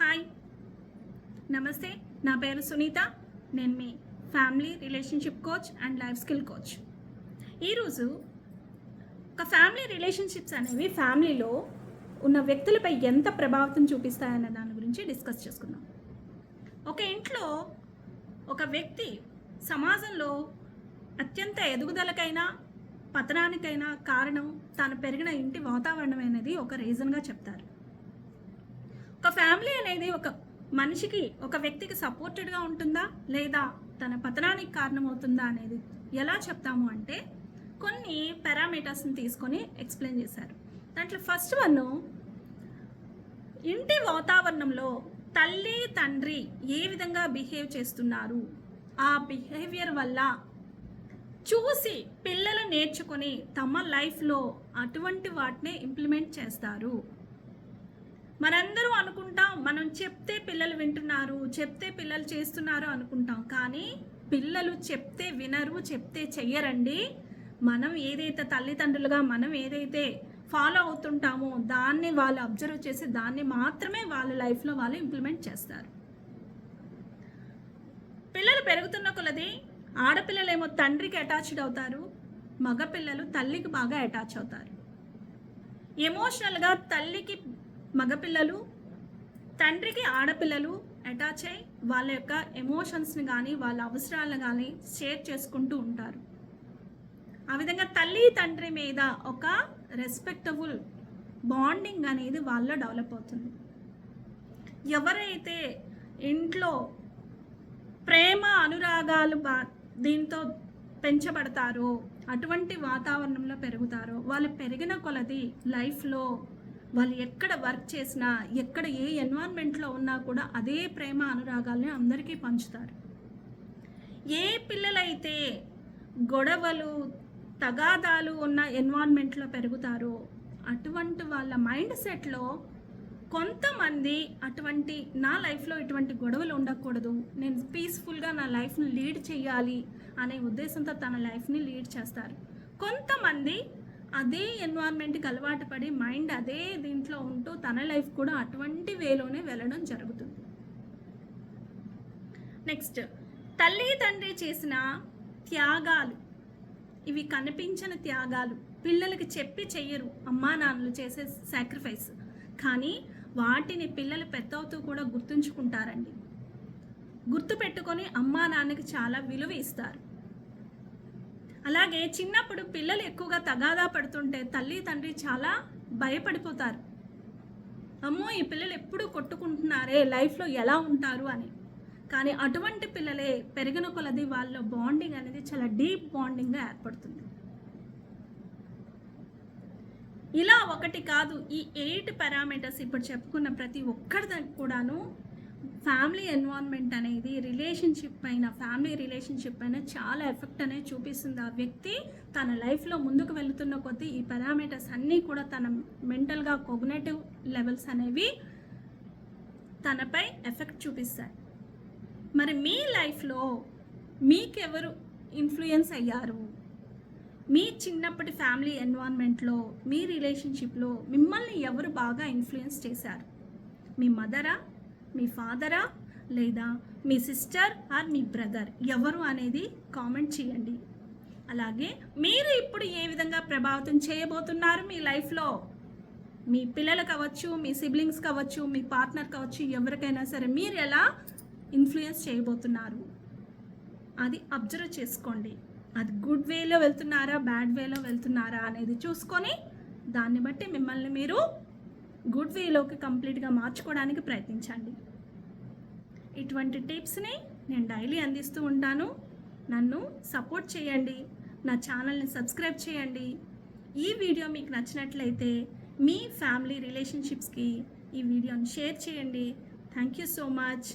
Hi. నమస్తే నా పేరు సునీత. నేను మీ family relationship coach and life skill coach. ఈరోజు ఒక ఫ్యామిలీ రిలేషన్షిప్స్ అనేవి ఫ్యామిలీలో ఉన్న వ్యక్తులపై ఎంత ప్రభావితం చూపిస్తాయన్న దాని గురించి డిస్కస్ చేసుకుందాం. ఒక ఇంట్లో ఒక వ్యక్తి సమాజంలో అత్యంత ఎదుగుదలకైనా పతనానికైనా కారణం తాను పెరిగిన ఇంటి వాతావరణం అనేది ఒక రీజన్గా చెప్తారు. ఒక ఫ్యామిలీ అనేది ఒక మనిషికి ఒక వ్యక్తికి సపోర్టెడ్గా ఉంటుందా? లేదా తన పతనానికి కారణమవుతుందా అనేది ఎలా చెప్తాము అంటే కొన్ని పారామీటర్స్ని తీసుకొని ఎక్స్ప్లెయిన్ చేశారు. దాంట్లో ఫస్ట్ వన్ ఇంటి వాతావరణంలో తల్లి తండ్రి ఏ విధంగా బిహేవ్ చేస్తున్నారు? ఆ బిహేవియర్ వల్ల చూసి పిల్లలు నేర్చుకొని తమ లైఫ్లో అటువంటి వాటినే ఇంప్లిమెంట్ చేస్తారు. మనందరూ అనుకుంటాం. మనం చెప్తే పిల్లలు వింటున్నారు చెప్తే పిల్లలు చేస్తున్నారు అనుకుంటాం. కానీ పిల్లలు చెప్తే వినరు చెప్తే చెయ్యరండి. మనం ఏదైతే తల్లిదండ్రులుగా మనం ఏదైతే ఫాలో అవుతుంటామో దాన్ని వాళ్ళు అబ్జర్వ్ చేసి దాన్ని మాత్రమే వాళ్ళ లైఫ్లో వాళ్ళు ఇంప్లిమెంట్ చేస్తారు. పిల్లలు పెరుగుతున్న కొలది ఆడపిల్లలేమో తండ్రికి అటాచ్డ్ అవుతారు మగపిల్లలు తల్లికి బాగా అటాచ్ అవుతారు. ఎమోషనల్గా తల్లికి మగపిల్లలు తండ్రికి ఆడపిల్లలు అటాచ్ అయ్యి వాళ్ళ యొక్క ఎమోషన్స్ని కానీ వాళ్ళ అవసరాలను కానీ షేర్ చేసుకుంటూ ఉంటారు. ఆ విధంగా తల్లి తండ్రి మీద ఒక రెస్పెక్టబుల్ బాండింగ్ అనేది వాళ్ళలో డెవలప్ అవుతుంది. ఎవరైతే ఇంట్లో ప్రేమ అనురాగాలు బా దీంతో పెంచబడతారో అటువంటి వాతావరణంలో పెరుగుతారో వాళ్ళు పెరిగిన కొలది లైఫ్లో వాళ్ళు ఎక్కడ వర్క్ చేసినా ఎక్కడ ఏ ఎన్వైర్న్మెంట్లో ఉన్నా కూడా అదే ప్రేమ అనురాగాల్ని అందరికీ పంచుతారు. ఏ పిల్లలైతే గొడవలు తగాదాలు ఉన్న ఎన్వైర్న్మెంట్లో పెరుగుతారో అటువంటి వాళ్ళ మైండ్ సెట్లో కొంతమంది అటువంటి నా లైఫ్లో ఇటువంటి గొడవలు ఉండకూడదు నేను పీస్ఫుల్గా నా లైఫ్ని లీడ్ చేయాలి అనే ఉద్దేశంతో తన లైఫ్ని లీడ్ చేస్తారు. కొంతమంది అదే ఎన్వైర్న్మెంట్కి అలవాటు పడి మైండ్ అదే దీంట్లో ఉంటూ తన లైఫ్ కూడా అటువంటి వేలోనే వెళ్ళడం జరుగుతుంది. నెక్స్ట్ తల్లి తండ్రి చేసిన త్యాగాలు. ఇవి కనిపించిన త్యాగాలు. పిల్లలకి చెప్పి చెయ్యరు. అమ్మా నాన్నలు చేసే సాక్రిఫైస్ కానీ వాటిని పిల్లలు పెద్దవుతూ కూడా గుర్తుంచుకుంటారండి. గుర్తు పెట్టుకొని అమ్మా నాన్నకి చాలా విలువ ఇస్తారు. అలాగే చిన్నప్పుడు పిల్లలు ఎక్కువగా తగాదా పడుతుంటే తల్లి తండ్రి చాలా భయపడిపోతారు. అమ్మో ఈ పిల్లలు ఎప్పుడు కొట్టుకుంటున్నారే? లైఫ్లో ఎలా ఉంటారు అని. కానీ అటువంటి పిల్లలే పెరిగిన కొలది వాళ్ళ బాండింగ్ అనేది చాలా డీప్ బాండింగ్గా ఏర్పడుతుంది. ఇలా ఒకటి కాదు ఈ ఎయిట్ పారామీటర్స్ ఇప్పుడు చెప్పుకున్న ప్రతి ఒక్కరి కూడాను ఫ్యామిలీ ఎన్వాన్మెంట్ అనేది రిలేషన్షిప్ పైన ఫ్యామిలీ రిలేషన్షిప్ పైన చాలా ఎఫెక్ట్ అనేది చూపిస్తుంది. ఆ వ్యక్తి తన లైఫ్లో ముందుకు వెళుతున్న కొద్దీ ఈ పారామీటర్స్ అన్నీ కూడా తన మెంటల్గా కోగ్నేటివ్ లెవెల్స్ అనేవి తనపై ఎఫెక్ట్ చూపిస్తాయి. మరి మీ లైఫ్లో మీకెవరు ఇన్ఫ్లుయెన్స్ అయ్యారు? మీ చిన్నప్పటి ఫ్యామిలీ ఎన్వాన్మెంట్లో మీ రిలేషన్షిప్లో మిమ్మల్ని ఎవరు బాగా ఇన్ఫ్లుయెన్స్ చేశారు? మీ మదరా? మీ ఫాదరా లేదా మీ సిస్టర్ ఆర్ మీ బ్రదర్? ఎవరు అనేది కామెంట్ చేయండి. అలాగే మీరు ఇప్పుడు ఏ విధంగా ప్రభావితం చేయబోతున్నారు మీ లైఫ్లో? మీ పిల్లలు కావచ్చు మీ సిబ్లింగ్స్ కావచ్చు మీ పార్ట్నర్ కావచ్చు ఎవరికైనా సరే మీరు ఎలా ఇన్ఫ్లుయెన్స్ చేయబోతున్నారు? అది అబ్జర్వ్ చేసుకోండి. అది గుడ్ వేలో వెళ్తున్నారా బ్యాడ్ వేలో వెళ్తున్నారా అనేది చూసుకొని దాన్ని బట్టి మిమ్మల్ని మీరు గుడ్ వేలోకి కంప్లీట్గా మార్చుకోవడానికి ప్రయత్నించండి. ఇటువంటి టిప్స్ని నేను డైలీ అందిస్తూ ఉంటాను. నన్ను సపోర్ట్ చేయండి. నా ఛానల్ని సబ్స్క్రైబ్ చేయండి. ఈ వీడియో మీకు నచ్చినట్లయితే మీ ఫ్యామిలీ రిలేషన్షిప్స్కి ఈ వీడియోని షేర్ చేయండి. Thank you so much.